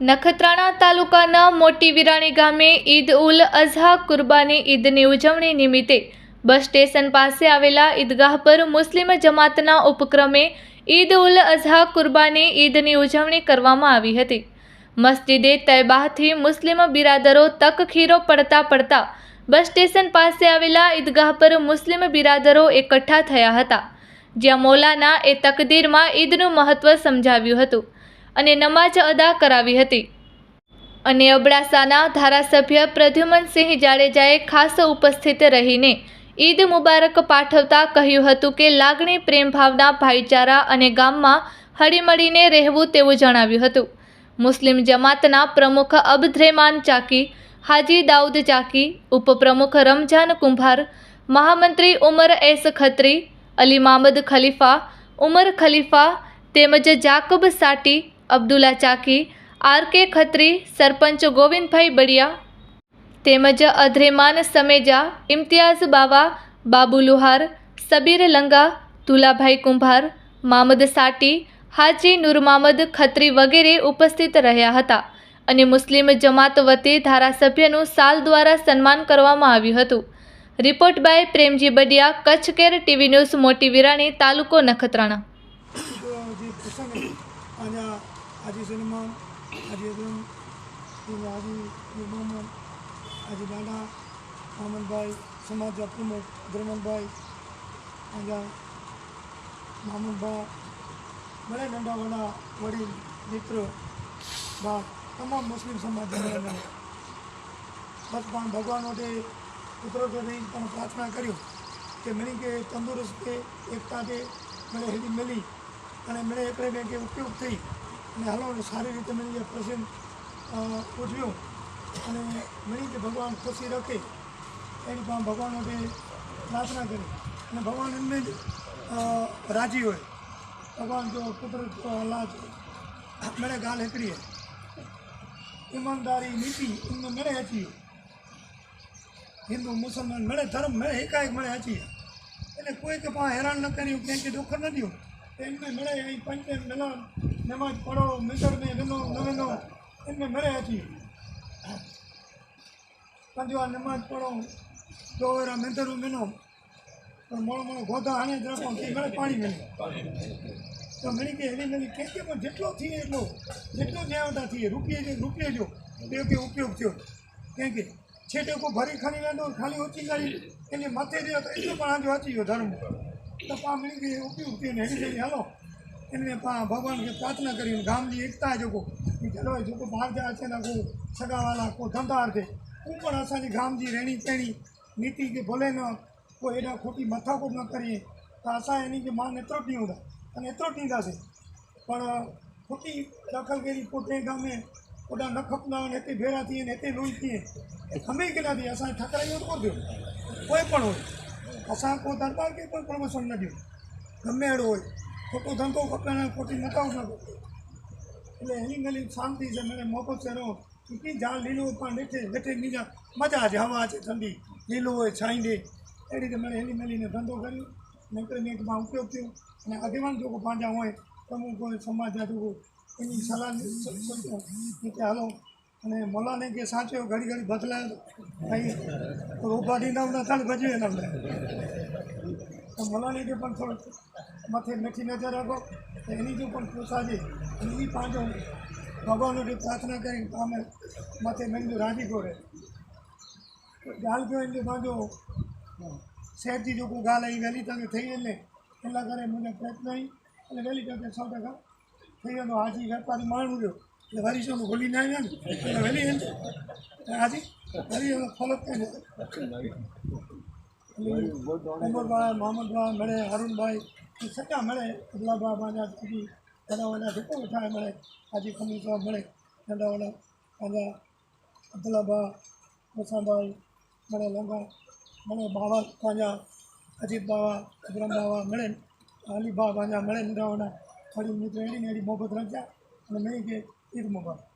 નખત્રાણા તાલુકાના મોટી વિરાણી ગામે ઈદ ઉલ અઝહા કુરબાની ઈદની ઉજવણી નિમિત્તે બસ સ્ટેશન પાસે આવેલા ઈદગાહ પર મુસ્લિમ જમાતના ઉપક્રમે ઈદ ઉલ અઝહા કુરબાની ઈદની ઉજવણી કરવામાં આવી હતી. મસ્જિદે તૈબાહથી મુસ્લિમ બિરાદરો તક ખીરો પડતા પડતા બસ સ્ટેશન પાસે આવેલા ઈદગાહ પર મુસ્લિમ બિરાદરો એકઠા થયા હતા. જ્યાં મૌલાના એ તકદીરમાં ઈદનું મહત્વ સમજાવ્યું હતું. અને નમાજ અદા કરાવી હતી. અને અબડાસાના ધારાસભ્ય પ્રદ્યુમનસિંહ જાડેજાએ ખાસ ઉપસ્થિત રહીને ઈદ મુબારક પાઠવતા કહ્યું હતું કે, લાગણી, પ્રેમ ભાવના, ભાઈચારા અને ગામમાં હળીમળીને રહેવું તેવું જણાવ્યું હતું. મુસ્લિમ જમાતના પ્રમુખ અબદ્રેમાન ચાકી, હાજી દાઉદ ચાકી, ઉપપ્રમુખ રમજાન કુંભાર, મહામંત્રી ઉમર એસ ખત્રી, અલી મામદ ખલીફા, ઉમર ખલીફા તેમજ જાકબ સાટી અબ્દુલ્લા ચાકી, આર કે ખત્રી, સરપંચ ગોવિંદભાઈ બળિયા તેમજ અધ્રેમાન સમેજા, ઇમ્તિયાઝ બાવા, બાબુ લુહાર, સબીર લંગા દુલાભાઈ કુંભાર, મામદ સાટી, હાજી નુરમામદ ખત્રી વગેરે ઉપસ્થિત રહ્યા હતા અને મુસ્લિમ જમાત વતી ધારાસભ્યનું સાલ દ્વારા સન્માન કરવામાં આવ્યું હતું. Report by Premji Badiya, Kutch care TV news, Moti Virani, તાલુકો નખત્રાણા. જે પ્રસંગ અહીંયા હાજી સલમાન આજે અઝમ હાજી મોહમ્મદ હાજી દાદા મામનભાઈ સમાજના પ્રમુખ ધર્મનભાઈ અહીંયા મામનભા બધા નંડા વડા વડીલ મિત્ર બા તમામ મુસ્લિમ સમાજના ભગવાન માટે ઉતરોતર રહી પણ પ્રાર્થના કર્યું કે મને કે તંદુરસ્ત એકતા દે મને હેલી મળી અને મને એકડે બે કે ઉપયોગ થઈ. હાલો સારી રીતે જે પ્રસંગ અ, અને કે ભગવાન ખુશી રાખે એની પણ ભગવાન માટે પ્રાર્થના કરી. અને ભગવાન એમને જ રાજી હોય. ભગવાન જો કુદરત લાજ મને ગાલ હેકડીએ. ઈમાનદારી નીતિ એમને મળે હતી હિન્દુ મુસલમાન મળે ધર્મ મળે એકાએક મળે હતી એટલે કોઈ કે પણ હેરાન ન કર્યું ક્યાંય કે દુઃખ ન દ્યું. તો એમને મળે એ પંચે મિલન નમાજ પડો મિત્રને વિનો નવીનો એમને મળે હતી પંજવા નમાજ પઢો દોરા મેંતરું મિનો. પણ મોણો મોણો ગોધા આને જ રાખો તે મળે પાણી મળે તો મળી કે એની મળી કે કે જેટલો થઈએ એટલો. જેટલો જ્યાં થઈએ, રૂપિયે જો રૂપિયે જો તે કે ઉપયોગ થયો. કેમ કે છેટે કોઈ ભરી ખાલી લેતો ખાલી ઓછી ગાડી એને માથે રહ્યો તો એટલું પણ આજે વાંચી ગયો ધર્મ. તો પા મળી ગઈ ઉપયોગ થયો ને એની જઈ હાલો. એમને ભગવાન કે પ્રાર્થના કરી ગામની એકતા જોકો કે એ જોકો બહાર જાય છે ને કોઈ સગાવાલા કોઈ ધંધાર છે. હું પણ અસાની ગામજી રહેણી કહેણી નીતિ કે ભલે ન કોઈ એના ખોટી મથાકોટ ન કરીએ, તો અસાં એની કે માન એટલો જ નહીં હોતા અને એટલો જ નહીં થશે પણ ખોટી દખલગીરી પોતે ગામે પોતા નખપના ખપના ને તે ભેરા થઈએ ને તે લોહી થઈએ એ ખમે કે નથી અસાને ઠકરાઈઓ તો કોઈ પણ હોય. કોઈ દરબાર કે કોઈ પ્રમોશન નથી ગમે એડો હોય, ખોટો ધંધો ખોટાને ખોટી મતાવ ન એટલે એની ગલી શાંતિ છે, મને મોકો છે રહો કી ઝાડ લીલું પણ બેઠે બેઠે બીજા, મજા છે, હવા છે, ઠંડી. લીલું હોય દે. એ રીતે મને હેલી મેલીને ધંધો કર્યો. નકર મેં એકમાં ઉપયોગ થયો અને આગેવાન જો પાંજા હોય, અમુક કોઈ સમાજ એની સલાહ કે હાલો અને મોલાને કે સાચો ઘડી ઘડી બદલાય અહીં ઊભા દીના ના થાય ભજવે ના. તો મોલાને કે પણ થોડું માથે મીઠી નજર રાખો. તો એની જો પણ પોસાજે એની પાંચો ભગવાનની પ્રાર્થના કરી અમે માથે મેંદુ રાજી કરે ગાલ ગયો એટલે પાંચો શહેરથી જો કોઈ ગાલ આવી વહેલી તકે થઈ એટલે એટલા કરે મને પ્રયત્ન અને વહેલી તકે સો ટકા થઈ ગયો હાજી વેપારી માણું રહ્યો. એટલે હરીશોનું ભૂલીને આવ્યા ને, એટલે વહેલી એમ હાજી હરી ફોલો કરીને ઉમરભાઈ, મોહમ્મદભાઈ મળે, અરુણભાઈ, એ સટ્ટા મળે અબલાબા બાજા સુધી ધનાવાના ધૂપો ઉઠાય મળે, હાજી ખમીસા મળે ધંધાવાના બાજા અબ્દુલ્લાબા મોસાભાઈ, મળે લોંગા, મળે બાવા પાંજા અજીત બાવા અગ્રમ બાવા મળે અલીબા પાંજા મળે નિરાવાના થોડી મિત્ર એડી ને એડી મોહબ્બત રચ્યા અને મેં કે ઈદ મુબારક